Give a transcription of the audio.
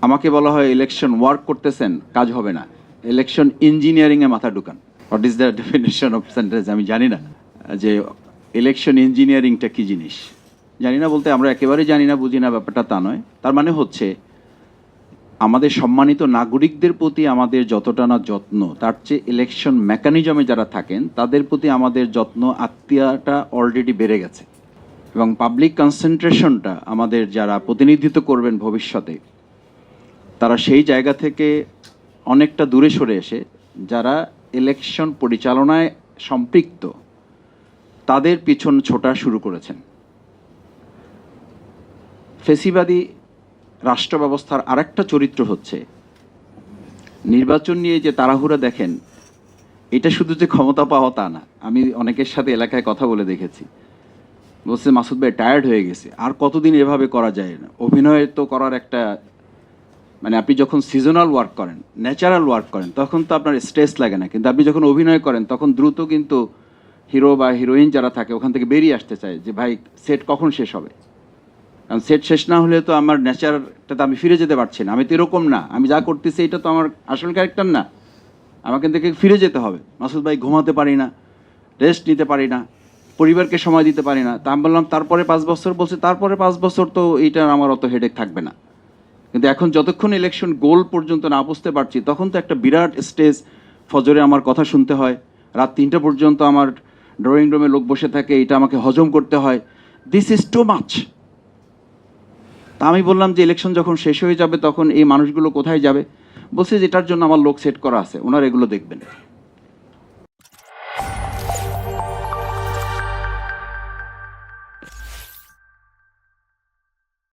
আমাকে বলা হয় ইলেকশন ওয়ার্ক করতেছেন, কাজ হবে না। ইলেকশন ইঞ্জিনিয়ারিংয়ে মাথা ঢুকান। What is the definition of sentence আমি জানি না। যে ইলেকশন ইঞ্জিনিয়ারিংটা কী জিনিস? জানি না বলতে আমরা একেবারে জানি না, বুঝি না, ব্যাপারটা তা নয়। তার মানে হচ্ছে, আমাদের সম্মানিত নাগরিকদের প্রতি আমাদের যতটা না যত্ন, তার চেয়ে ইলেকশন মেকানিজমে যারা থাকেন, তাদের প্রতি আমাদের যত্ন, আত্মীয়তা অলরেডি বেড়ে গেছে। এবং পাবলিক কনসেন্ট্রেশনটা আমাদের যারা প্রতিনিধিত্ব করবেন ভবিষ্যতে তারা সেই জায়গা থেকে অনেকটা দূরে সরে এসে যারা ইলেকশন পরিচালনায় সম্পৃক্ত, তাদের পিছন ছোটা শুরু করেছেন। ফেসিবাদী রাষ্ট্র ব্যবস্থার আরেকটা চরিত্র হচ্ছে, নির্বাচন নিয়ে যে তাড়াহুড়া দেখেন, এটা শুধু যে ক্ষমতা পাওয়া তা না, আমি অনেকের সাথে এলাকায় কথা বলে দেখেছি। বলছে, মাসুদ ভাই টায়ার্ড হয়ে গেছে, আর কতদিন এভাবে করা যায় না? অভিনয় তো করার একটা মানে আপনি যখন সিজনাল ওয়ার্ক করেন ন্যাচারাল ওয়ার্ক করেন, তখন তো আপনার স্ট্রেস লাগে না। কিন্তু আপনি যখন অভিনয় করেন, তখন দ্রুত কিন্তু হিরো বা হিরোইন যারা থাকে, ওখান থেকে বেরিয়ে আসতে চায় যে, ভাই সেট কখন শেষ হবে? কারণ সেট শেষ না হলে তো আমার নেচারটাতে আমি ফিরে যেতে পারছি না। আমি তো এরকম না। আমি যা করতেছি, এটা তো আমার আসল ক্যারেক্টার না। আমাকে থেকে ফিরে যেতে হবে। মাসুদ ভাই, ঘুমাতে পারি না রেস্ট নিতে পারি না, পরিবারকে সময় দিতে পারি না। তা আমি বললাম, তারপরে পাঁচ বছর? বলছে, তারপরে পাঁচ বছর তো এইটা আমার অত হেডেক থাকবে না। কিন্তু এখন যতক্ষণ ইলেকশন গোল পর্যন্ত না বুঝতে পারছি, তখন তো একটা বিরাট স্টেজ ফজরে আমার কথা শুনতে হয়। রাত তিনটা পর্যন্ত আমার ড্রয়িং রুমে লোক বসে থাকে, এটা আমাকে হজম করতে হয়। দিস ইজ টু মাচ তা আমি বললাম যে ইলেকশন যখন শেষ হয়ে যাবে, তখন এই মানুষগুলো কোথায় যাবে? বলছে যে এটার জন্য আমার লোক সেট করা আছে, ওনারা এগুলো দেখবেন।